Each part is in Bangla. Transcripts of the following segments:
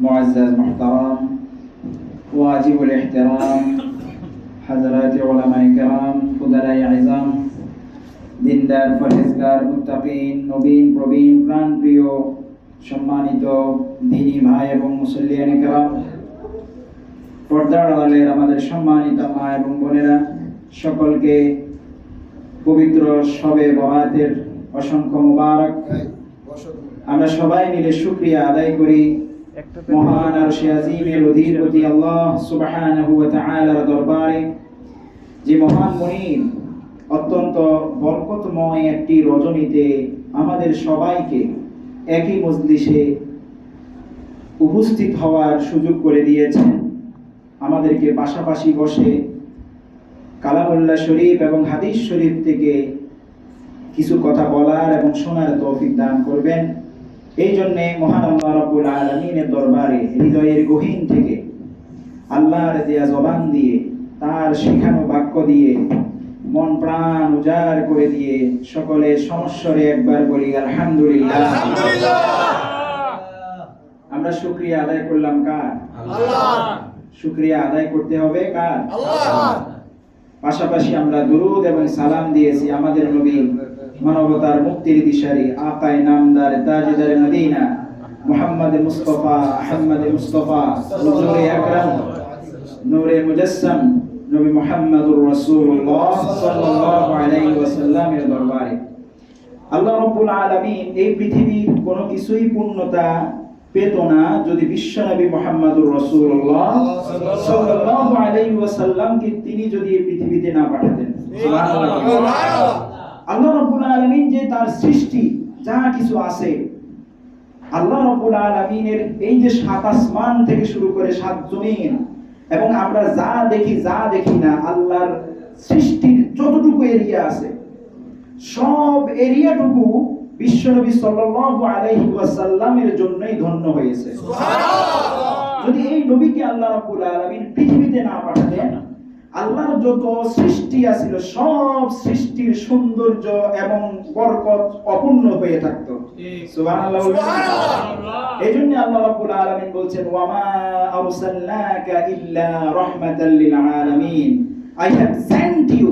معزز محترم واجب الاحترام حضرات علماء کرام فضلاء عظام দিনদার ফরেজগার মুত্তাকিন নবীন প্রবীণ প্রাণপ্রিয় সম্মানিত দিনী ভাই এবং মুসল্লিয়ান কেরাম। পর্দার আড়ালের আমাদের সম্মানিত মা এবং বোনেরা, সকলকে পবিত্র সবে বরাতের অসংখ্য মুবারক। আমরা সবাই মিলে শুকরিয়া আদায় করি। মহান আর আজিমের অধিপতি আল্লাহ সুবহানাহু ওয়া তাআলার দরবারে, যে মহান মনির অত্যন্ত বরকতময় একটি রজনীতে আমাদের সবাইকে একই মজলিসে উপস্থিত হওয়ার সুযোগ করে দিয়েছেন। আমাদেরকে পাশাপাশি বসে কালামুল্লাহ শরীফ এবং হাদিস শরীফ থেকে কিছু কথা বলার এবং শোনার তৌফিক দান করবেন। এই জন্যে মহান আল্লাহ রব্বুল আলমিনের দরবারে, হৃদয়ের গহীন থেকে আল্লাহর দেয়া জবান দিয়ে, তার শেখানো বাক্য দিয়ে, মন প্রাণ উজাড় করে দিয়ে সকলে সমস্বরে একবার বলি আলহামদুলিল্লাহ। আমরা শুক্রিয়া আদায় করলাম কার? শুক্রিয়া আদায় করতে হবে কার? পাশাপাশি আমরা দুরুদ এবং সালাম দিয়েছি আমাদের নবী মানবতার মুক্তির দিশারি আকায় নামদার তাজদার Medina Muhammad Mustafa Ahmad Mustafa হুজুর আকরাম নূরে মুজাসসাম নবী মুহাম্মদুর রাসূলুল্লাহ সাল্লাল্লাহু আলাইহি ওয়াসাল্লামের দরবারে। আল্লাহ রাব্বুল আলামিন এই পৃথিবীর কোনো কিছুই পূর্ণতা পেত না যদি বিশ্বনবী মুহাম্মদুর রাসূলুল্লাহ সাল্লাল্লাহু আলাইহি ওয়াসাল্লামকে তিনি যদি এই পৃথিবীতে না পাঠাতেন। আল্লাহ রাব্বুল আলামিন যে তার সৃষ্টি যা কিছু আছে আল্লাহ রাব্বুল আলামিনের এই যে সাত আসমান থেকে শুরু করে সাত জমিন এবং আমরা যা দেখি যা দেখি না আল্লাহর সৃষ্টির যতটুকু এরিয়া আছে সব এরিয়াটুকু বিশ্বনবী সাল্লাল্লাহু আলাইহি ওয়াসাল্লামের জন্যই ধন্য হয়েছে। যদি এই নবীকে আল্লাহ রাব্বুল আলামিন পৃথিবীতে না পাঠাতেন আল্লাহর যত সৃষ্টি আছিল সব সৃষ্টির সৌন্দর্য এবং বরকত অপূর্ণ হয়ে থাকতো। সুবহানাল্লাহ এই জন্য আল্লাহ রাব্বুল আলামিন বলছেন ওয়া মা আরসালনাকা ইল্লা রাহমাতাল লিল আলামিন। আই হ্যাভ সেন্ট ইউ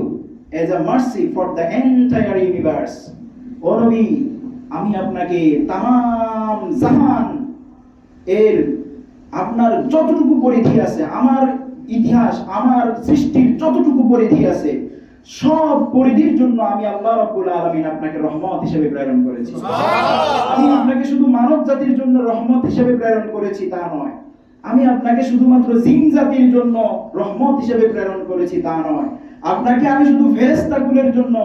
আমি আপনাকে তাম জাহান এর আপনার যতটুকু পরিধি আছে আমার ইতিহাস আমার সৃষ্টির যতটুকু পরিধি আছে সব পরিধির জন্য আমি আল্লাহ রাব্বুল আলামিন আপনাকে রহমত হিসেবে প্রেরণ করেছি। আমি আপনাকে শুধু মানব জাতির জন্য রহমত হিসেবে প্রেরণ করেছি তা নয়। আমি আপনাকে শুধুমাত্র জিন জাতির জন্য রহমত হিসেবে প্রেরণ করেছি তা নয়। আপনাকে আমি শুধু ফেরেশতাকুলের জন্য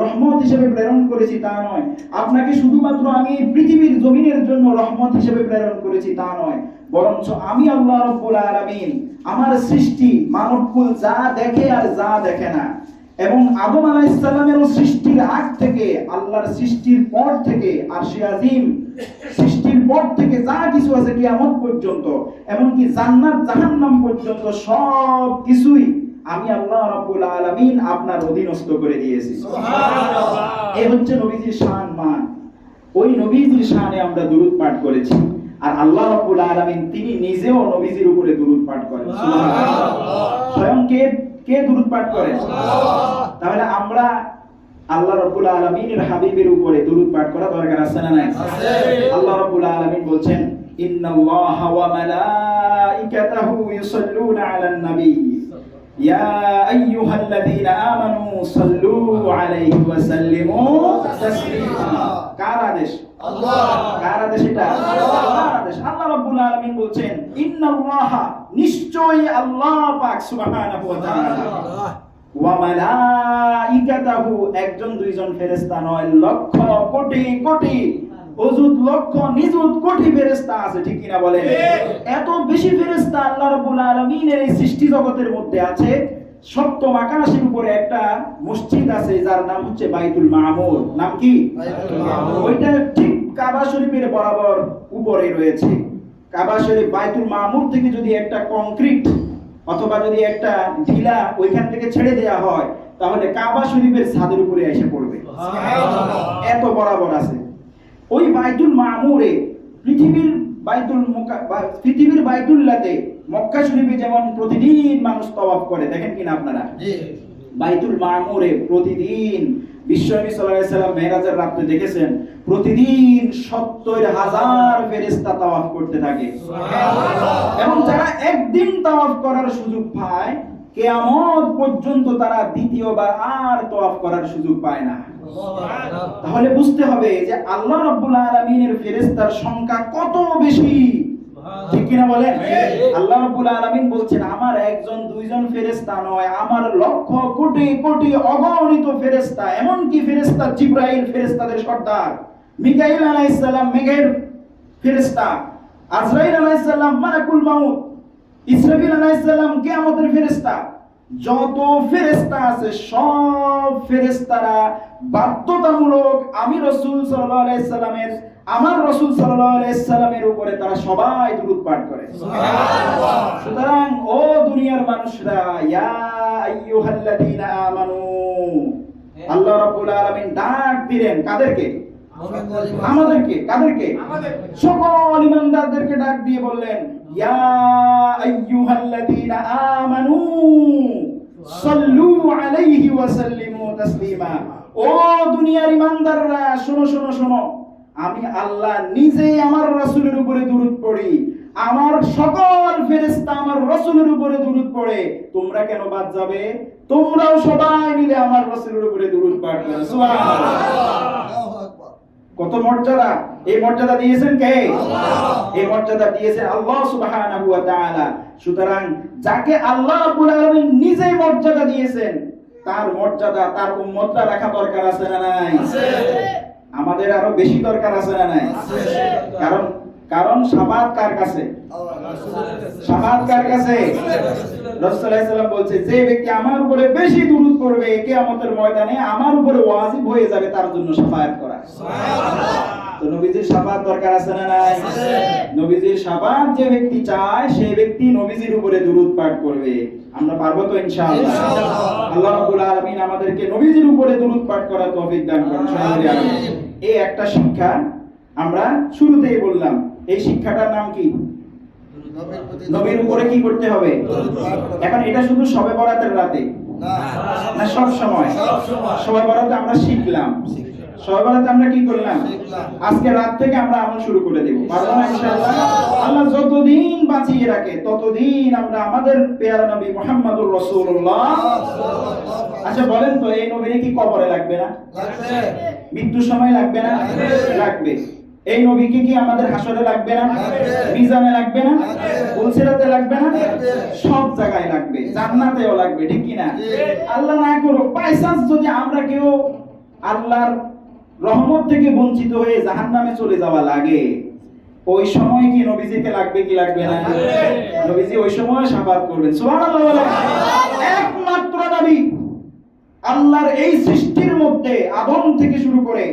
রহমত হিসেবে প্রেরণ করেছি তা নয়। আপনাকে শুধুমাত্র আমি পৃথিবীর জমিনের জন্য রহমত হিসেবে প্রেরণ করেছি তা নয়। বরঞ্চ আমি আল্লাহ রব্বুল আলামিন আমার সৃষ্টি মানবকুল যা দেখে আর যা দেখে না। এবং আদম আলাইহিস সালামেরও সৃষ্টির আগ থেকে, আল্লাহর সৃষ্টির পর থেকে আর সে আজিম সৃষ্টির পর থেকে যা কিছু আছে কিয়ামত পর্যন্ত, এমনকি জান্নাত জাহান্নাম পর্যন্ত সব কিছুই আমি আল্লাহ রাব্বুল আলামিন আপনার অধীনস্থ করে দিয়েছি। এই হচ্ছে নবীজির শান মান। ওই নবীজির শানে আমরা দুরূদ পাঠ করেছি। আর আল্লাহ রাব্বুল আলামিন তিনি নিজেও নবীজির উপরে দুরূদ পাঠ করেন। সুবহানাল্লাহ। স্বয়ং কে কে দুরূদ পাঠ করেন? তাহলে আমরা আল্লাহ রাব্বুল আলামিনের হাবিবের উপরে দুরূদ পাঠ করা দরকার আছে না নাই? আল্লাহ রাব্বুল আলামিন বলছেন ইন্নাল্লাহা ওয়া মালাইকাতাহু ইউসাল্লুনা আলান নবী ইয়া আইয়ুহাল্লাযীনা আমানু সাল্লু আলাইহি ওয়া সাল্লিমু তাসলিমা। কার আদেশ? আল্লাহ। কার আদেশ এটা? আল্লাহর আদেশ। আল্লাহ রাব্বুল আলামিন বলছেন ইন্নাল্লাহা নিশ্চয়ই আল্লাহ পাক সুবহানাহু ওয়া তাআলা। ওয়া মালাইকাতাহু একজন দুইজন ফেরেশতা নয় লক্ষ কোটি কোটি অযুত লক্ষ নিযুত কোটি ফেরেশতা আছে ঠিক কিনা বলেন? এত বেশি ফেরেশতা আল্লাহ রাব্বুল আলামিনের এই সৃষ্টি জগতের মধ্যে আছে। সপ্তম আকাশের উপরে একটা মসজিদ আছে যার নাম হচ্ছে বাইতুল মামুর। নাম কি? ওইটা ঠিক কাবা শরীফের বরাবর উপরে রয়েছে। কাবা শরীফ বাইতুল মামুর থেকে যদি একটা কংক্রিট অথবা যদি একটা ঢিলা ওইখান থেকে ছেড়ে দেওয়া হয় তাহলে কাবা শরীফের ছাদের উপরে এসে পড়বে। এত বরাবর আছে। ওই বাইতুল মামুরে পৃথিবীর বাইতুল পৃথিবীর বাইতুল্লাতে মক্কা শরীফে যেমন প্রতিদিন মানুষ তওয়াফ করে দেখেন কিনা আপনারা? বাইতুল মামুরে প্রতিদিন বিশ্বনবী সাল্লাল্লাহু সাল্লাম মেরাজের রাতে দেখেছেন প্রতিদিন 70 হাজার ফেরেশতা তাওয়াফ করতে থাকে। এবং যারা একদিন তাওয়াফ করার সুযোগ পায় কিয়ামত পর্যন্ত তারা দ্বিতীয়বার আর তাওয়াফ করার সুযোগ পায় না। তাহলে বুঝতে হবে যে আল্লাহ রাব্বুল আলামিনের ফেরেশতার সংখ্যা কত বেশি? ঠিক কিনা বলেন? আল্লাহ রাব্বুল আলামিন বলছেন আমার একজন দুইজন ফেরেশতা নয় আমার লক্ষ কোটি কোটি অগণিত ফেরেশতা এমন কি ফেরেশতা জিব্রাইল ফেরেশতাদের সর্দার মিকাইল আলাইহিস সালাম মেঘের ফেরেশতা আজরাইল আলাইহিস সালাম মালাকুল মাউত ইসরাফিল আলাইহিস সালাম কিয়ামতের ফেরেশতা যত ফেরেশতা আছে সব ফেরেশতারা বাধ্যতামূলক আমি রসুল সাল্লামের আমার রসুল সাল্লামের উপরে তারা সবাই দুরূদ পাঠ করে। সুতরাং ও দুনিয়ার মানুষরা ইয়া আইয়ুহাল্লাযীনা আমানু আল্লাহ রাব্বুল আলামিন ডাক দিলেন কাদেরকে? আমাদেরকে কাদেরকে? সকল ইমানদারদেরকে ডাক দিয়ে বললেন ইয়া আইয়ুহাল্লাযীনা আমানু সাল্লু আলাইহি ওয়া সাল্লিমু তাসলিমা ও দুনিয়ার ইমানদাররা, শোনো শোনো শোনো। আমি আল্লাহ নিজেই আমার রাসূলের উপরে দুরূদ পড়ি। আমার সকল ফেরেশতা আমার রাসূলের উপরে দুরূদ পড়ে। তোমরা কেন বাদ যাবে? তোমরাও সবাই মিলে আমার রাসূলের উপরে দুরূদ পাঠ কত মর্যাদা? এই মর্যাদা দিয়েছেন কে? এই মর্যাদা দিয়েছেন আল্লাহ সুবহানাহু ওয়া তাআলা। সুতরাং যাকে আল্লাহ রাব্বুল আলামিন নিজে মর্যাদা দিয়েছেন তার মর্যাদা তার উম্মতরা রাখা দরকার আছে না নাই? আমাদের আরও বেশি দরকার আছে না নাই? কারণ কারণ সাবাত কার কাছে? সাবাত কার কাছে? আলাইহি বলছে যে ব্যক্তি আমার উপরে বেশি দুরূদ পড়বে কিয়ামতের ময়দানে আমার উপরে ওয়াজিব হয়ে যাবে তার জন্য শাফায়াত করা। তো নবীজির শাফাত দরকার আছে না নাই? নবীজির শাফাত যে ব্যক্তি চায় সেই ব্যক্তি নবীজির উপরে দুরূদ পাঠ করবে। আমরা পারব তো ইনশাআল্লাহ? আল্লাহ রাব্বুল আলামিন আমাদেরকে নবীজির উপরে দুরূদ পাঠ করার তৌফিক দান করুন। এই একটা শিক্ষা আমরা শুরুতেই বললাম। এই শিক্ষাটার নাম কি? নবীর উপরে কি করতে হবে? এখন এটা শুধু সবে বরাতের রাতে? না সব সময়? সবে বরাতে আমরা শিখলাম। সবে বরাতে আমরা কি করলাম? আজকে রাত থেকে আমরা আমল শুরু করে দেব। পারব না ইনশাআল্লাহ? আল্লাহ যতদিন বাঁচিয়ে রাখে ততদিন আমরা আমাদের পেয়ারা নবী মুহাম্মদুর রাসূলুল্লাহ। আচ্ছা বলেন তো এই নবীর কি কবরে লাগবে না? মৃত্যুর সময় লাগবে না? লাগবে। এই নবীকে কি আমাদের হাসরে লাগবে না? মিজানে লাগবে না? ফুলসিরাতে লাগবে না? সব জায়গায় লাগবে। জান্নাতেও লাগবে ঠিক কি না আল্লাহ না করুক বাই যদি আমরা কেউ আল্লাহর রহমত থেকে বঞ্চিত হয়ে জাহান্নামে চলে যাওয়া লাগে ওই সময় কি নবীজিকে লাগবে কি লাগবে না? নবীজি ওই সময় সাফাত করবেন। সুবহানাল্লাহ একমাত্র নবী আল্লাহর এই সৃষ্টির মধ্যে আদম থেকে শুরু করে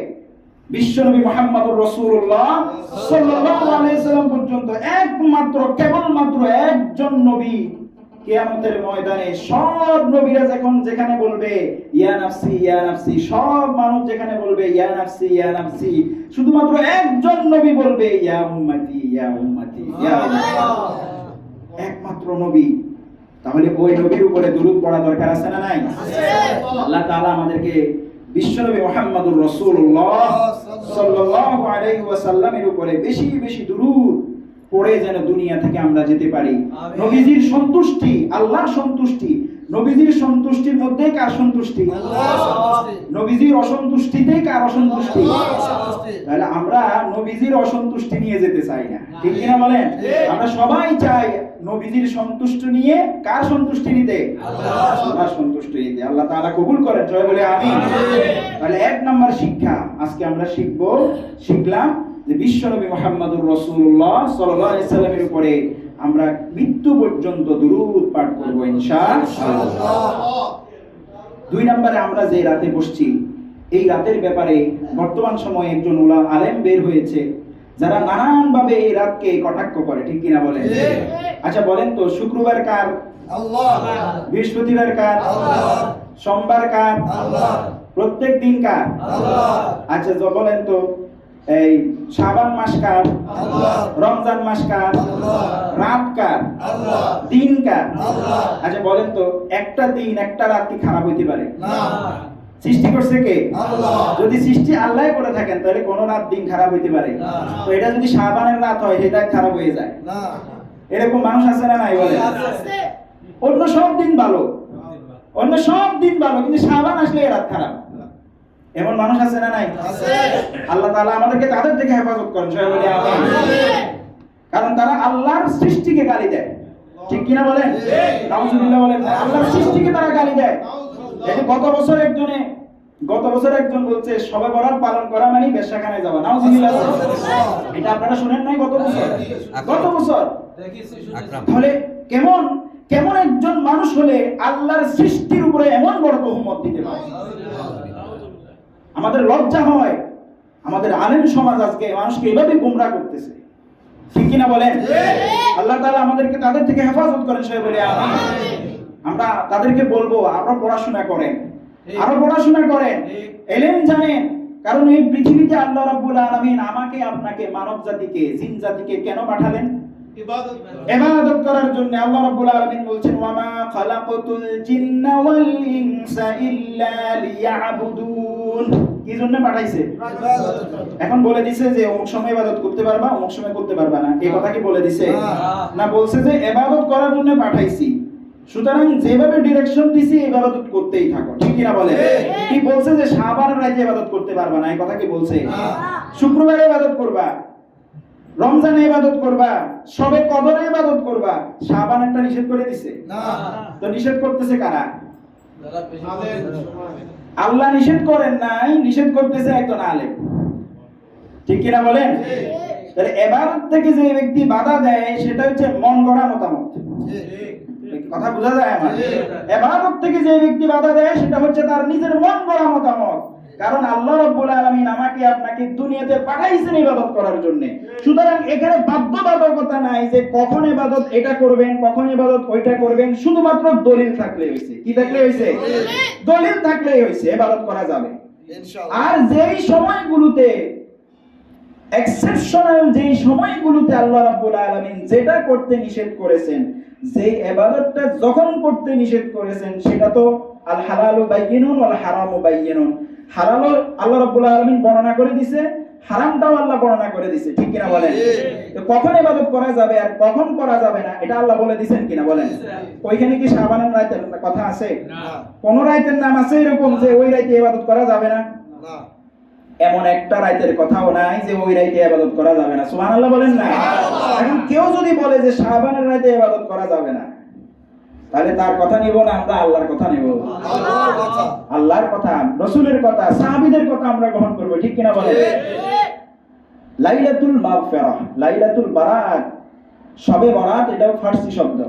বিশ্বনবী মুহাম্মদুর রাসূলুল্লাহ সাল্লাল্লাহু আলাইহি সাল্লাম পর্যন্ত একমাত্র কেবলমাত্র একজন নবী কিয়ামতের ময়দানে। সব নবীরা যখন যেখানে বলবে ইয়া নাফসি ইয়া নাফসি সব মানুষ যেখানে বলবে ইয়া নাফসি ইয়া নাফসি শুধুমাত্র একজন নবী বলবে ইয়া উম্মতি ইয়া উম্মতি ইয়া। একমাত্র নবী। তাহলে ওই নবীর উপরে দুরূদ পড়া দরকার আছে না নাই? আল্লাহ তাআলা আমাদেরকে বিশ্বনবী মোহাম্মদুর রসুল্লাহ সাল্লাহ আলাইহি ওয়াসাল্লামের উপরে বেশি বেশি দুরূদ পড়ে যেন দুনিয়া থেকে আমরা যেতে পারি। নবীজির সন্তুষ্টি আল্লাহর সন্তুষ্টি। নবীজির সন্তুষ্টির মধ্যে কার সন্তুষ্টি? নবীজির অসন্তুষ্টিতে কার অসন্তুষ্টি? তাহলে আমরা নবীজির অসন্তুষ্টি নিয়ে যেতে চাই না। ঠিক কিনা বলেন? আমরা সবাই চাই নবীজির সন্তুষ্ট নিয়ে কার সন্তুষ্টি নিতে? আল্লাহর সন্তুষ্টি। নিতে। আল্লাহ তাআলা কবুল করেন জয় বলে আমি তাহলে এক নাম্বার শিক্ষা আজকে আমরা শিখব শিখলাম যে বিশ্বনবী মুহাম্মদুর আলাইহি সাল্লামের উপরে আমরা মৃত্যু পর্যন্ত দুরূদ পাঠ করব দুই নম্বরে আমরা যে রাতে বসছি এই রাতের ব্যাপারে বর্তমান সময়ে একজন উলা আলেম বের হয়েছে যারা নানান ভাবে এই রাতকে কটাক্ষ করে ঠিক কিনা বলেন? আচ্ছা বলেন তো শুক্রবার কার? বৃহস্পতিবার কার? সোমবার কার? প্রত্যেক দিন কার? আচ্ছা বলেন তো এই শাবান মাস কার? রমজান মাস কার? রাত কার? দিন কার? আচ্ছা বলেন তো একটা দিন একটা রাত কি খারাপ হইতে পারে? না। সৃষ্টি করছে কে? যদি সৃষ্টি আল্লাহ করে থাকেন তাহলে কোন রাত দিন খারাপ হইতে পারে। তো এটা যদি শাবানের রাত হয় সেটা খারাপ হয়ে যায়। এরকম মানুষ আছে না নাই বলে অন্য সব দিন ভালো। অন্য সব দিন ভালো কিন্তু শাবান আসলে এ রাত খারাপ। এমন মানুষ আছে না নাই? আল্লাহ তাআলা আমাদেরকে তাদের থেকে হেফাজত করেন। কারণ তারা আল্লাহর সৃষ্টিকে গালি দেয়। ঠিক কিনা বলেন? নাউজুবিল্লাহ বলেন আল্লাহর সৃষ্টিকে তারা গালি দেয়। এই গত বছর একজনে গত বছর একজন বলছে সবে বরাত পালন করা মানে বেশ্যাখানায় যাওয়া। নাউজুবিল্লাহ। এটা আপনারা শুনেন নাই গত বছর? গত বছর? তাহলে কেমন কেমন একজন মানুষ হলে আল্লাহর সৃষ্টির উপরে এমন বড় বহুমত দিতে পারে? আমাদের লজ্জা হয়। আমাদের আলেম সমাজ আজকে মানুষকে এভাবে গুমরা করতেছে। ঠিক কিনা বলেন? আল্লাহ তাআলা আমাদেরকে তাদের থেকে হেফাজত করেন সে বলে আমরা তাদেরকে বলব আপনারা পড়াশোনা করেন। আরও পড়াশোনা করেন। এলেন জানেন, কারণ এই পৃথিবীতে আল্লাহ রাব্বুল আলামিন আমাকে, আপনাকে, মানব জাতিকে, জিন জাতিকে কেন পাঠালেন? ইবাদত করার জন্য আল্লাহ রাব্বুল আলামিন বলছেন, ওয়ামা খালাকাতুল জিন্না ওয়াল ইনসা ইল্লা লিয়াবুদুন। কি জন্য পাঠাইছে। এখন বলে দিছে যে অমুক সময় ইবাদত করতে পারবা অমুক সময় করতে পারবা না। এই কথা কি বলে দিছে? না। না বলছে যে ইবাদত করার জন্য পাঠাইছি। সুতরাং যেভাবে ডিরেকশন দিছি ইবাদত করতেই থাকো। ঠিক কি না বলে? কি বলছে যে শাবান রাতে ইবাদত করতে পারবা না? এই কথা কি বলছে? না। শুক্রবারে ইবাদত করবা রমজানে ইবাদত করবা সবে কদরে ইবাদত করবা শাবান একটা নিষেধ করে দিছে। না। তো নিষেধ করতেছে কারা? আল্লাহ নিষেধ করেন নাই নিষেধ করতেছে একজন আলেম। ঠিক কিনা বলেন? তাহলে এবার থেকে যে ব্যক্তি বাধা দেয় সেটা হচ্ছে মন গড়া মতামত। কথা বোঝা যায় আমার? এবার থেকে যে ব্যক্তি বাধা দেয় সেটা হচ্ছে তার নিজের মন গড়া মতামত। কারণ আল্লাহ রাব্বুল আলামিন আমাকে আপনাকে দুনিয়াতে পাঠাইছেন ইবাদত করার জন্য। সুতরাং এখানে বাধ্যবাধকতা নাই যে কখন ইবাদত এটা করবেন কখন ইবাদত ওইটা করবেন শুধুমাত্র দলিল থাকলে হইছে। কি থাকলে হইছে? দলিল। থাকলেই হইছে ইবাদত করা যাবে। ইনশাআল্লাহ। আর যেই সময়গুলোতে এক্সেপশনাল যেই সময়গুলোতে আল্লাহ রাব্বুল আলামিন যেটা করতে নিষেধ করেছেন যেই ইবাদতটা যখন করতে নিষেধ করেছেন সেটা তো আল হালালু বাইয়িনুন ওয়াল হারামু বাইয়িনুন। হালাল আল্লাহ রাব্বুল আলামিন বর্ণনা করে হারামটাও আল্লাহ বর্ণনা করে ঠিক কিনা বলেন? তো কখন ইবাদত করা যাবে আর কখন করা যাবে না এটা আল্লাহ বলে কিনা বলেন? ওইখানে কি শাবানের রাতের কথা আছে? না। কোন রাতের নাম আছে এরকম যে ওই রাতে ইবাদত করা যাবে না? এমন একটা রাইতের কথাও নাই যে ওই রাইতে ইবাদত করা যাবে না। সুবহানাল্লাহ বলেন না। এখন কেউ যদি বলে যে শাবানের রাইতে ইবাদত করা যাবে না তাহলে তার কথা নিব না আমরা আল্লাহর কথা নিব। আল্লাহর কথা রসুলের কথা সাহাবীদের কথা আমরা গ্রহণ করব ঠিক কিনা বলেন? লাইলাতুল মাগফিরাহ লাইলাতুল বারাত। শবে বরাত এটাও ফার্সি শব্দ।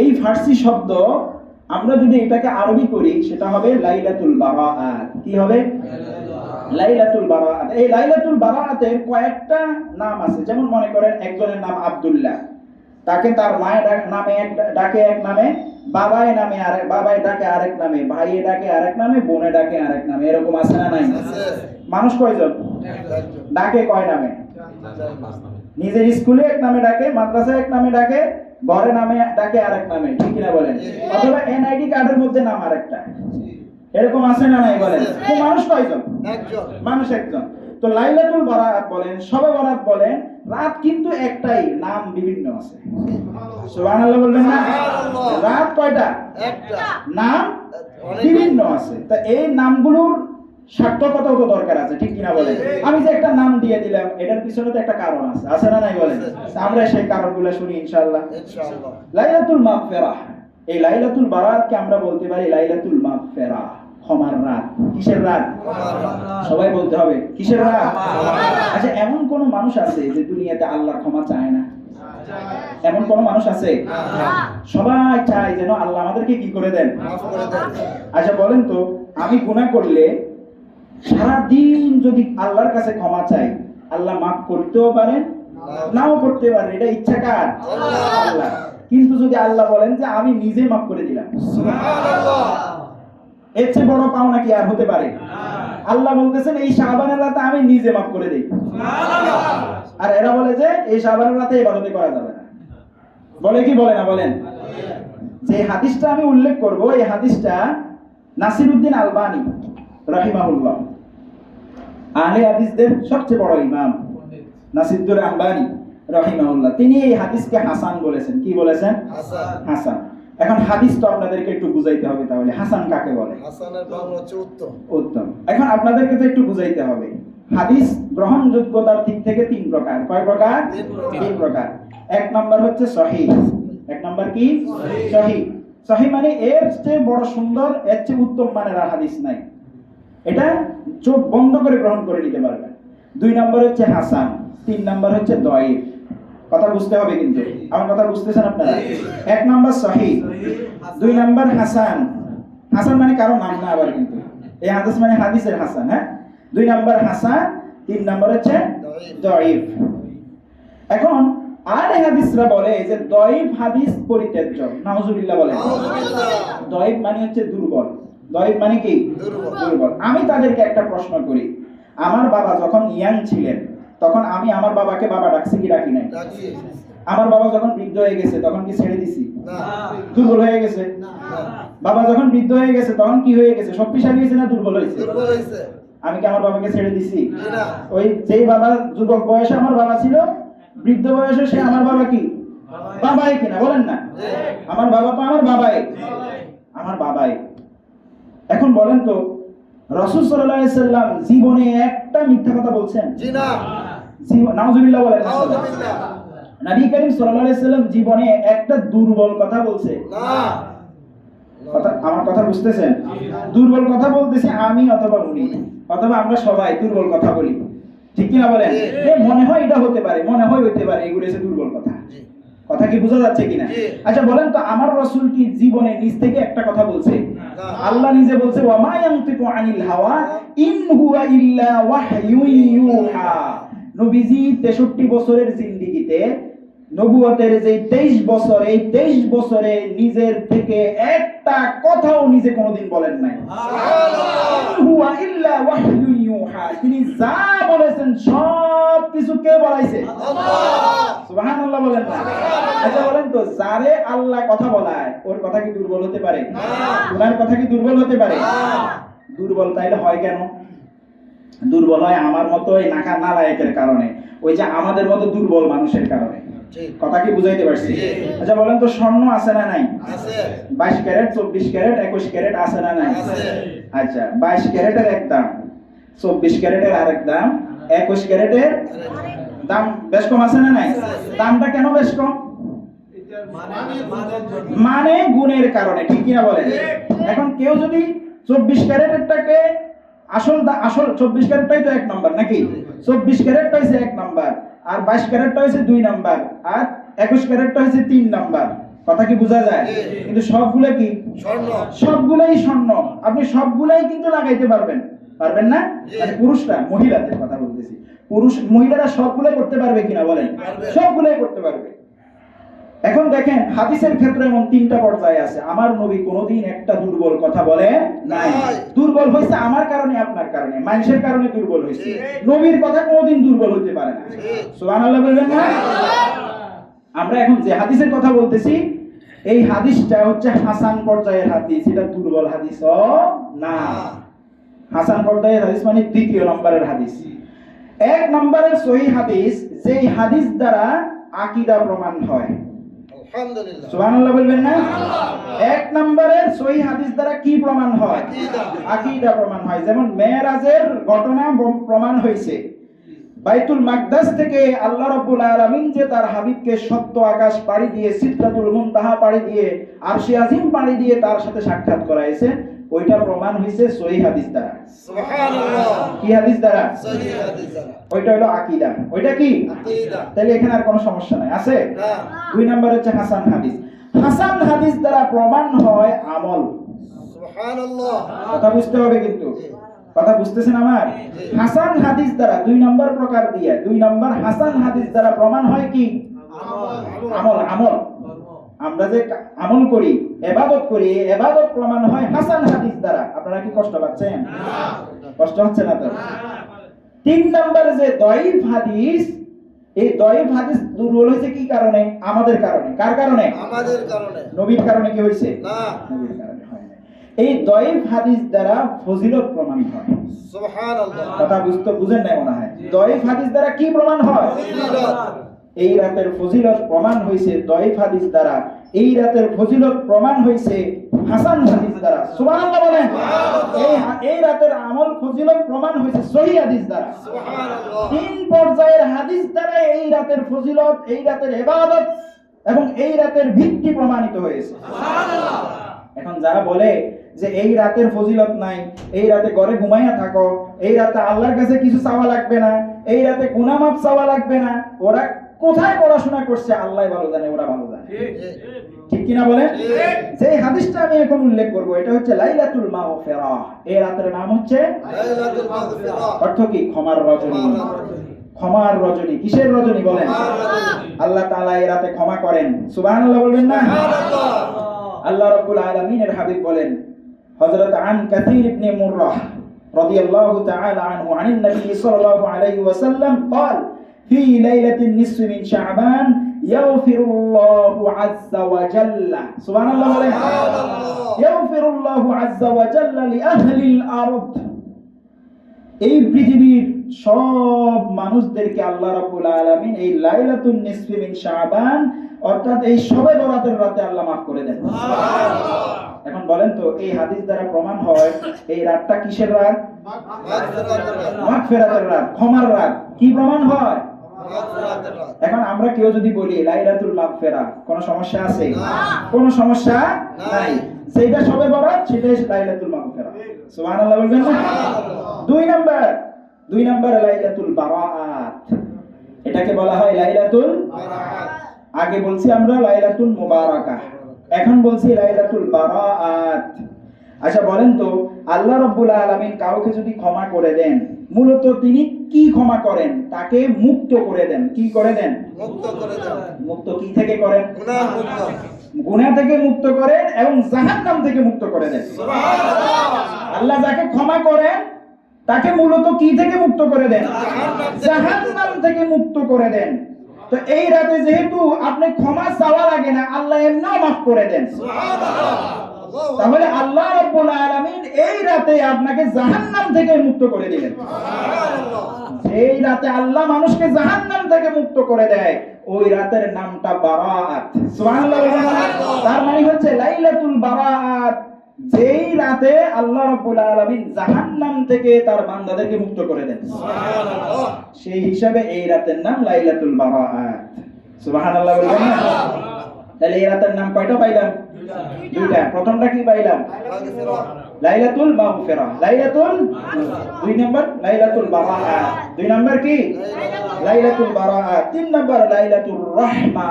এই ফার্সি শব্দ আমরা যদি এটাকে আরবি করি সেটা হবে লাইলাতুল বারাত। কি হবে? লাইলাতুল বারাত। এই লাইলাতুল বারাতের কয়েকটা নাম আছে যেমন মনে করেন একজনের নাম আব্দুল্লাহ। তাকে তার মায়ের নামে এক ডাকে এক নামে বাবায় নামে আরেক বাবায় ডাকে আরেক নামে ভাইয়ে ডাকে আরেক নামে বোনে ডাকে আরেক নামে এরকম আছে না নাই? মানুষ কয়জন? ডাকে কয় নামে? নিজের স্কুলে এক নামে ডাকে মাদ্রাসায় এক নামে ডাকে ঘরে নামে ডাকে আরেক নামে ঠিক কিনা বলেন? অথবা এনআইডি কার্ডের মধ্যে নাম আরেকটা। এরকম আছে না নাই বলেন? তো মানুষ কয়জন? একজন। মানুষ একজন। তো লাইলাতুল বারাত বলেন সবে বরাত বলেন রাত কিন্তু একটাই নাম বিভিন্ন আছে। সুবহানাল্লাহ। বলবেন না? রাত কয়টা? একটা। নাম বিভিন্ন আছে। তা এই নামগুলোর সার্থকতাও তো দরকার আছে ঠিক কিনা বলেন? আমি যে একটা নাম দিয়ে দিলাম এটার পিছনে তো একটা কারণ আছে। আছে না নাই বলেন? আমরা সেই কারণগুলো শুনি ইনশাআল্লাহ। ইনশাআল্লাহ। লাইলাতুল মাগফিরাহ। এই লাইলাতুল বারাতকে আমরা বলতে পারি লাইলাতুল মাগফিরাহ। ক্ষমার রাত। কিসের রাত? সবাই বলতে হবে কিসের রাত? আচ্ছা এমন কোন মানুষ আছে যে দুনিয়াতে আল্লাহর ক্ষমা চায় না? এমন কোন মানুষ আছে? সবাই চায় যেন আল্লাহ আমাদেরকে কি করে দেন? আচ্ছা বলেন তো আমি গুনাহ করলে সারা দিন যদি আল্লাহর কাছে ক্ষমা চাই আল্লাহ মাফ করতেও পারেন নাও করতে পারেন। এটা ইচ্ছা কার? আল্লাহ। কিন্তু যদি আল্লাহ বলেন যে আমি নিজে মাফ করে দিলাম। এর চেয়ে বড় পাওনা কি আর হতে পারে? আল্লাহ বলতেছেন এই শাহবানের রাতে আমি নিজে মাফ করে দিই। আর এরা বলে যে এই শাহবানের রাতে ইবাদতে করা যাবে না। বলে কি? বলে না বলেন। যে হাদিসটা আমি উল্লেখ করব এই হাদিসটা নাসিরউদ্দিন আলবানি রাহিমাহুল্লাহ। আহলে হাদিসদের সবচেয়ে বড় ইমাম নাসিরুদ্দিন আলবানি রাহিমাহুল্লাহ। তিনি এই হাদিসকে হাসান বলেছেন। কি বলেছেন? হাসান। এখন হাদিস তো আপনাদেরকে একটু বুঝাইতে হবে তাহলে। হাসান কাকে বলে? হাসানের বাংলা হচ্ছে উত্তম। উত্তম। এখন আপনাদেরকে তো একটু বুঝাইতে হবে। হাদিস গ্রহণযোগ্যতার দিক থেকে তিন প্রকার। কয় প্রকার? তিন প্রকার। এক নাম্বার হচ্ছে সহি। এক নাম্বার কি? সহি। সহি মানে এর চেয়ে বড় সুন্দর এর চেয়ে উত্তম মানের আর হাদিস নাই। এটা চোখ বন্ধ করে গ্রহণ করে নিতে পারবেন। দুই নাম্বার হচ্ছে হাসান। তিন নাম্বার হচ্ছে দয়েফ। কথা বুঝতে হবে কিন্তু। আমার কথা বুঝতেছেন আপনারা? এক নাম্বার সহি দুই নাম্বার হাসান। হাসান মানে কারও নাম না আবার কিন্তু। এই হাদিস মানে হাদিসের হাসান হ্যাঁ? দুই নাম্বার হাসান তিন নাম্বার হচ্ছে দয়েফ। এখন আর হাদিসরা বলে যে দয়েফ হাদিস পরিত্যাজ্য। নাউজুবিল্লাহ বলে। নাউজুবিল্লাহ। মানে হচ্ছে দুর্বল। দয়েফ মানে কি। দুর্বল। আমি তাদেরকে একটা প্রশ্ন করি। আমার বাবা যখন ইয়াং ছিলেন তখন আমি আমার বাবাকে বাবা ডাকছি কি ডাকি নাই? আমার বাবা যখন বৃদ্ধ হয়ে গেছে তখন কি ছেড়ে দিছি? দুর্বল হয়ে গেছে? বাবা যখন বৃদ্ধ হয়ে গেছে তখন কি হয়ে গেছে? শক্তিশালী হয়েছে না দুর্বল হয়েছে? আমি কি আমার বাবাকে ছেড়ে দিছি? ওই যেই বাবা যুবক বয়সে আমার বাবা ছিল বৃদ্ধ বয়সে সে আমার বাবা কি? বাবাই। কিনা বলেন না। আমার বাবা তো আমার বাবাই। আমার বাবাই। এখন বলেন তো রসুল সাল্লাল্লাহু আলাইহি সাল্লাম জীবনে একটা মিথ্যা কথা বলছেন? জি না। নাউজুবিল্লাহ বলেন নবী করিম সাল্লাল্লাহু আলাইহি সাল্লাম জীবনে একটা দুর্বল কথা বলছে। না। কথা আমার কথা বুঝতেছেন? দুর্বল কথা বলতেছি আমি অথবা উনি। অথবা আমরা সবাই দুর্বল কথা বলি। ঠিক কিনা বলেন? মনে হয় এটা হতে পারে মনে হয় হতে পারে এগুলো হচ্ছে দুর্বল কথা। কথা কি বোঝা যাচ্ছে কিনা? আচ্ছা বলেন তো আমার রসুল কি জীবনে নিজ থেকে একটা কথা বলছে? আল্লাহ নিজে বলছে ওয়া মা ইয়ানতিকু আনিল হাওয়া ইন হুয়া ইল্লা ওয়াহয়ুন ইউহা। নবীজি 63 বছরের জিন্দেগিতে নবুয়তের যে 23 বছর এই 23 বছরে নিজের থেকে একটা কথাও নিজে কোনোদিন বলেন নাই। তিনি যা বলেছেন সব কিছু কে বলাইছে? সুবহানাল্লাহ বলেন না। আচ্ছা বলেন তো যারে আল্লাহ কথা বলায় ওর কথা কি দুর্বল হতে পারে? ওনার কথা কি দুর্বল হতে পারে। দুর্বল তাইলে হয় কেন? দুর্বল হয় আমার মতো এই নাকা নালায়কের কারণে। ওই যে আমাদের মতো দুর্বল মানুষের কারণে। কথা কি বুঝাইতে পারছি? আচ্ছা বলেন তো স্বর্ণ আছে না নাই? আছে। বাইশ ক্যারেট চব্বিশ ক্যারেট একুশ ক্যারেট আছে না নাই? আছে। আচ্ছা বাইশ ক্যারেটের এক দাম চব্বিশ ক্যারেটের আরেক দাম একুশ ক্যারেটের দাম বেশ কম আছে না নাই? দামটা কেন বেশ কম? মানে গুণের কারণে ঠিক কিনা বলেন? এখন কেউ যদি চব্বিশ ক্যারেটেরটাকে আসল আসল চব্বিশ ক্যারেটটাই তো এক নাম্বার নাকি? চব্বিশ ক্যারেটটা হয়েছে এক নাম্বার আর বাইশ ক্যারেটটা হয়েছে দুই নাম্বার আর একুশ ক্যারেটটা হয়েছে তিন নাম্বার। কথা কি বোঝা যায়? কিন্তু সবগুলো কি? সবগুলাই স্বর্ণ। আপনি সবগুলাই কিন্তু লাগাইতে পারবেন। পারবেন না? মানে পুরুষরা মহিলাদের কথা বলতেছি। পুরুষ মহিলারা সবগুলাই করতে পারবে কিনা বলেন। সবগুলাই করতে পারবে। এখন দেখেন হাদিসের ক্ষেত্রে এমন তিনটা পর্যায়ে আছে। আমার নবী কোনোদিন একটা দুর্বল কথা বলে নাই। দুর্বল হয়েছে আমার কারণে আপনার কারণে। মানুষের কারণে দুর্বল হয়েছে। নবীর কথা কোনোদিন দুর্বল হতে পারে না। সুবহানাল্লাহ বলবেন না? আমরা এখন যে হাদিসের কথা বলতেছি এই হাদিসটা হচ্ছে হাসান পর্যায়ের হাদিস। এটা দুর্বল হাদিস না। হাসান পর্যায়ের হাদিস মানে দ্বিতীয় নম্বরের হাদিস। এক নম্বরের সহি হাদিস যেই হাদিস দ্বারা আকীদা প্রমাণ হয়। সুবহানাল্লাহ বলবেন না? এক নম্বরের সহি হাদিস দ্বারা কি প্রমাণ হয়? আকীদা। প্রমাণ হয়। যেমন মেরাজের ঘটনা প্রমাণ হয়েছে। বাইতুল মাকদাস থেকে আল্লাহ রাব্বুল আলামিন যে তার হাবিবকে সত্য আকাশ পাড়ি দিয়ে সিদ্ধাতুল মুনতাহা পাড়ি দিয়ে আরশে আজিম পাড়ি দিয়ে তার সাথে সাক্ষাৎ করাইছে। ওইটা প্রমাণ হয়েছে সহি হাদিস দ্বারা। সুবহানাল্লাহ। কি হাদিস দ্বারা? সহিহ হাদিস দ্বারা। ওইটা হলো আকীদা। ওইটা কি? আকীদা। তাহলে এখানে আর কোনো সমস্যা নাই। আছে? না। দুই নাম্বার হচ্ছে হাসান হাদিস। হাসান হাদিস দ্বারা প্রমাণ হয় আমল। সুবহানাল্লাহ। কথা বুঝতে হবে কিন্তু। কথা বুঝতেছেন আমার? হাসান হাদিস দ্বারা দুই নম্বর প্রকার দিয়ে দুই নম্বর হাসান হাদিস দ্বারা প্রমাণ হয় কি? আমল আমল। আমরা যে আমল করি এবাদত করি এবাদত প্রমাণ হয় হাসান হাদিস দ্বারা। আপনারা কি কষ্ট পাচ্ছেন? কষ্ট হচ্ছে না তো? তিন নম্বরে যে দয়ীফ হাদিস এই দয়ীফ হাদিস দুর্বল হয়েছে কি কারণে? আমাদের কারণে। কার কারণে? আমাদের কারণে। নবীর কারণে কি হয়েছে? না। নবীর কারণে হয় এই দয়ীফ হাদিস দ্বারা ফজিলত প্রমাণ হয়। সুবহানাল্লাহ। কথা বুঝতে বুঝেন নাই মনে হয়। দয়ীফ হাদিস দ্বারা কি প্রমাণ হয়? ফজিলত। এই রাতের ফজিলত প্রমাণ হয়েছে দয়ীফ হাদিস দ্বারা। এই রাতের ফজিলত প্রমাণ হয়েছে হাসান হাদিস দ্বারা। সুবহানাল্লাহ বলেন। এই এই রাতের আমল ফজিলত প্রমাণ হয়েছে সহি হাদিস দ্বারা। সুবহানাল্লাহ। তিন পর্যায়ের হাদিস দ্বারা এই রাতের ফজিলত এই রাতের ইবাদত এবং এই রাতের ভিত্তি প্রমাণিত হয়েছে। এখন যারা বলে যে এই রাতের ফজিলত নাই এই রাতে ঘরে ঘুমাইয়া থাকো এই রাতে আল্লাহর কাছে কিছু চাওয়া লাগবে না এই রাতে গুনামাপ চাওয়া লাগবে না ওরা কোথায় পড়াশোনা করছে আল্লাহ ভালো জানে ওরা ভালো জানে ঠিক কিনা বলে যে হাদিসটা আমি এখন উল্লেখ করব এটা হচ্ছে লাইলাতুল মাগফিরা এই রাতের নাম হচ্ছে লাইলাতুল মাগফিরাহ অর্থ কি ক্ষমার রজনী ক্ষমার রজনী কিসের রজনী বলেন আল্লাহ তাআলা এই রাতে ক্ষমা করেন সুবহানাল্লাহ বলবেন না সুবহানাল্লাহ আল্লাহ রাব্বুল আলামিনের হাবিব বলেন হযরত আন কাসীর ইবনে মুররাহ রাদিয়াল্লাহু তাআলা আনহু আনিন নবী সাল্লাল্লাহু আলাইহি ওয়াসাল্লাম قال في ليلة النصف من شعبان يغفر الله عز وجل سبحان الله বলেন يغفر الله عز وجل لأهل الأرض এই পৃথিবীর সব মানুষদেরকে আল্লাহ রাব্বুল আলামিন এই লাইলাতুন নিসফি মিন শাবান অর্থাৎ এই সবে বরাতের রাতে আল্লাহ মাফ করে দেন এখন বলেন তো এই হাদিস দ্বারা প্রমাণ হয় এই রাতটা কিসের রাত মাগফিরাতের রাত মাগফিরাতের রাত ক্ষমার রাত কি প্রমাণ হয় মাগফিরাতের রাত এখন আমরা কেউ যদি বলি লাইলাতুল মাগফিরা কোনো সমস্যা আছে? না। কোনো সমস্যা নাই। সেইটা সবে বরাত সেটাই লাইলাতুল মাগফিরা সুবহানাল্লাহ বলবেন না? দুই নাম্বার দুই নাম্বার লাইলাতুল বারাআত। এটাকে বলা হয় লাইলাতুল বারাআত আগে বলছি আমরা লাইলাতুল মুবারাকা এখন বলছি লাইলাতুল বারাআত। আচ্ছা বলেন তো আল্লাহ রাব্বুল আলামিন কাউকে যদি ক্ষমা করে দেন মূলত তিনি কি ক্ষমা করেন? তাকে মুক্ত করে দেন। কি করে দেন? মুক্ত করে দেন। মুক্ত কি থেকে করেন? গুনাহ থেকে মুক্ত করেন এবং জাহান্নাম থেকে মুক্ত করে দেন। আল্লাহ যাকে ক্ষমা করেন তাকে মূলত কি থেকে মুক্ত করে দেন? জাহান্নাম থেকে মুক্ত করে দেন। তো এই রাতে যেহেতু আপনি ক্ষমা চাওয়া লাগে না আল্লাহ এমনিও মাফ করে দেন। তাহলে আল্লাহ রাব্বুল আলামিন এই রাতে আপনাকে জাহান্নাম থেকে মুক্ত করে দিলেন। এই রাতে আল্লাহ মানুষকে জাহান্নাম থেকে মুক্ত করে দেয়। ওই রাতের নামটা না? তার মানে হচ্ছে লাইলাতুল বারাআত। যেই রাতে আল্লাহ রাব্বুল আলামিন জাহান্নাম থেকে তার বান্দাদেরকে মুক্ত করে দেন। সেই হিসাবে এই রাতের নাম লাইলাতুল বারাআত। সুবহানাল্লাহ বলবেন না? তাহলে এই রাতের নাম কয়টা পাইলাম? দুইটা। প্রথমটা কি পাইলাম? লাইলাতুল মাগফিরা। লাইলাতুল দুই নাম্বার লাইলাতুল বারাআত দুই নাম্বার কি? লাইলাতুল বারাআত তিন নাম্বার লাইলাতুর রাহমা।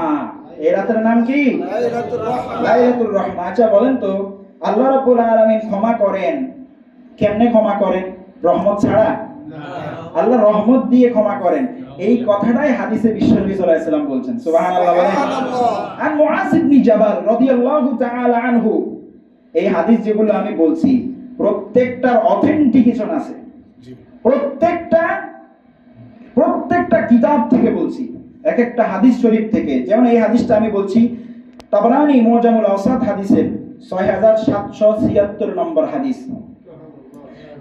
এই রাতের নাম কি? লাইলাতুর রাহমাহ লাইলাতুর রাহমা। আচ্ছা বলেন তো আল্লাহ রাব্বুল আলামিন ক্ষমা করেন। কেমনে ক্ষমা করেন? রহমত ছাড়া? আল্লাহ রহমত দিয়ে ক্ষমা করেন। এই কথাটাই হাদিসে বিশ্বনবী সাল্লাল্লাহু আলাইহি সাল্লাম বলছেন। সুবহানাল্লাহ বলেন। সুবহানাল্লাহ। আন মুআজ ইবনে জাবাল রাদিয়াল্লাহু তাআলা আনহু এই হাদিস যেগুলো আমি বলছি প্রত্যেকটার অথেন্টিকেশন আছে। প্রত্যেকটা প্রত্যেকটা কিতাব থেকে বলছি এক একটা হাদিস শরীফ থেকে। যেমন এই হাদিসটা আমি বলছি তাবরানি মুজামুল আওসাদ হাদিসের 6776 নম্বর হাদিস।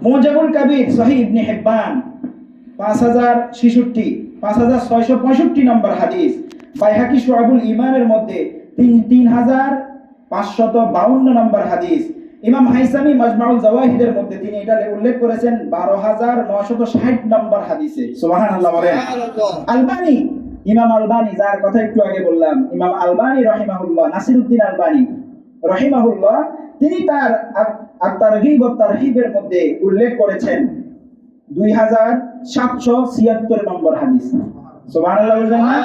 মুজামুল কাবির সহিহ ইবনে হিব্বান 5066 5665 নম্বর হাদিস। বাইহাকি শুআবুল ঈমানের মধ্যে 3552 নম্বর হাদিস। ইমাম হাইসামি মাজমাউল জাওয়াহিদের মধ্যে তিনি এটা উল্লেখ করেছেন 12960 নম্বর হাদিসে। বলেন। আলবানি ইমাম আলবানি যার কথা একটু আগে বললাম ইমাম আলবানি রহিমাহুল্লাহ নাসিরউদ্দিন আলবানি রহিমাহুল্লাহ তিনি তার আত-তারগীব ও তারহিবের মধ্যে উল্লেখ করেছেন 2776 নম্বর হাদিস। সুবহানাল্লাহ বলবেন না?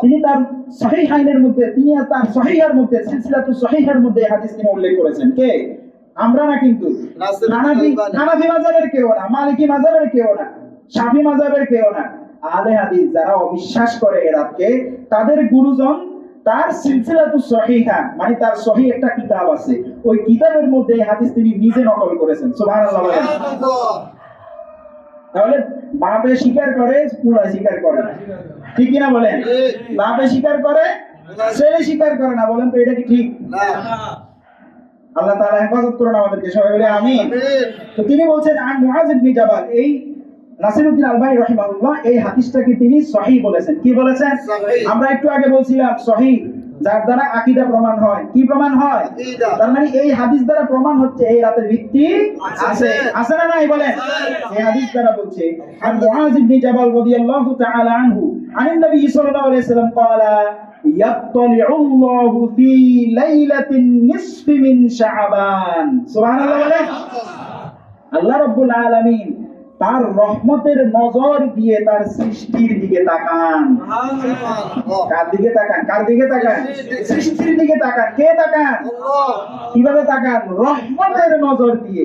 তিনি তার সহিহাইনের মধ্যে তিনি তার সহিহার মধ্যে সিলসিলাতু সহিহার মধ্যে হাদিস তিনি উল্লেখ করেছেন। কে? আমরা না কিন্তু। হানাফি কেউ না মালিকি কেউ না শাফি কেউ না। আলে হাদিস যারা অবিশ্বাস করে এ রাতকে তাদের গুরুজন তার সিলসিলাতু সহিহা মানে তার সহি একটা কিতাব আছে। ওই কিতাবের মধ্যে হাদিস তিনি নিজে নকল করেছেন। সুবহানাল্লাহ। তাহলে বাপে স্বীকার করে পুরা স্বীকার করে। না। ঠিক কিনা বলেন? বাপে স্বীকার করে ছেলে স্বীকার করে না বলেন তো এটা কি ঠিক? না। আল্লাহ তাআলা হেফাজত করুন আমাদেরকে সবাই বলে আমিন। তো তিনি বলছেন আন মুআজ ইবনে জাবাল এই নাসিরউদ্দিন আলবানী রাহিমাহুল্লাহ এই হাদিসটাকে তিনি সহিহ বলেছেন। কি বলেছেন? আমরা একটু আগে বলছিলাম সহিহ। যার দ্বারা আকীদা প্রমাণ হয় কি প্রমাণ হয় আকীদা। তার মানে এই হাদিস দ্বারা প্রমাণ হচ্ছে এই রাতের ভিত্তি আছে। আছে আছে না নাই বলেন এই হাদিস দ্বারা বলছে আর মুআজ ইবনে জাবাল রাদিয়াল্লাহু তাআলা আনহু আনিন নবী সাল্লাল্লাহু আলাইহি সাল্লাম قال يطلع الله في ليلة النصف من شعبان سبحان الله বলেন আল্লাহ রব্বুল আলামিন তার রহমতের নজর দিয়ে তার সৃষ্টির দিকে তাকান। কার দিকে তাকান? কার দিকে তাকান? সৃষ্টির দিকে তাকান। কে তাকান? কীভাবে তাকান? রহমতের নজর দিয়ে।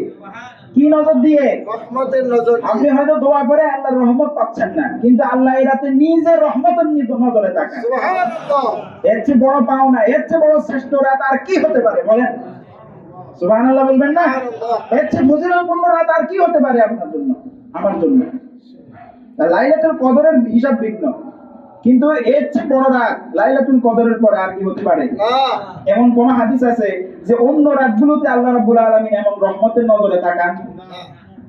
কি নজর দিয়ে? রহমতের নজর আপনি হয়তো দোয়া করে আল্লাহর রহমত পাচ্ছেন না কিন্তু আল্লাহ এই রাতে নিজে রহমতের নিজ- নজরে তাকান। এর চেয়ে বড় পাওনা এর চেয়ে বড় শ্রেষ্ঠ রাত আর কি হতে পারে বলেন? সুবহানাল্লাহ বলবেন না? এর চেয়ে ফজিলতপূর্ণ রাত আর কি হতে পারে আপনার জন্য? আমার জন্য। লাইলাতুল কদরের হিসাব ভিন্ন। কিন্তু এর চেয়ে বড় রাত লাইলাতুল কদরের পরে আর কি হতে পারে? এমন কোন হাদিস আছে যে অন্য রাতগুলোতে আল্লাহ রাব্বুল আলামিন এমন রহমতের নজরে তাকান?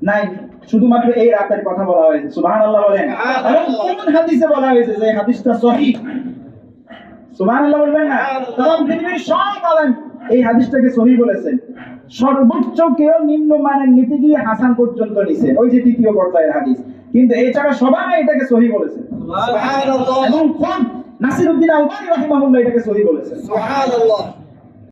নাই। শুধুমাত্র এই রাতের কথা বলা হয়েছে। সুবহানাল্লাহ বলেন। কোন হাদিসে বলা হয়েছে যে হাদিসটা সহিহ সুবহানাল্লাহ বলবেন না? তখন পৃথিবীর সব আলেম এই হাদিসটাকে সহিহ বলেছেন। সর্বোচ্চ কেউ নিম্ন মানের নীতি গিয়ে হাসান পর্যন্ত নিছে। ওই যে তৃতীয় পর্যায়ের হাদিস। কিন্তু এছাড়া সবাই এটাকে সহি বলেছে। এবং কোন? নাসিরউদ্দিন আলবানি রাহিমাহুল্লাহ এটাকে সহি বলেছে। সুবহানাল্লাহ।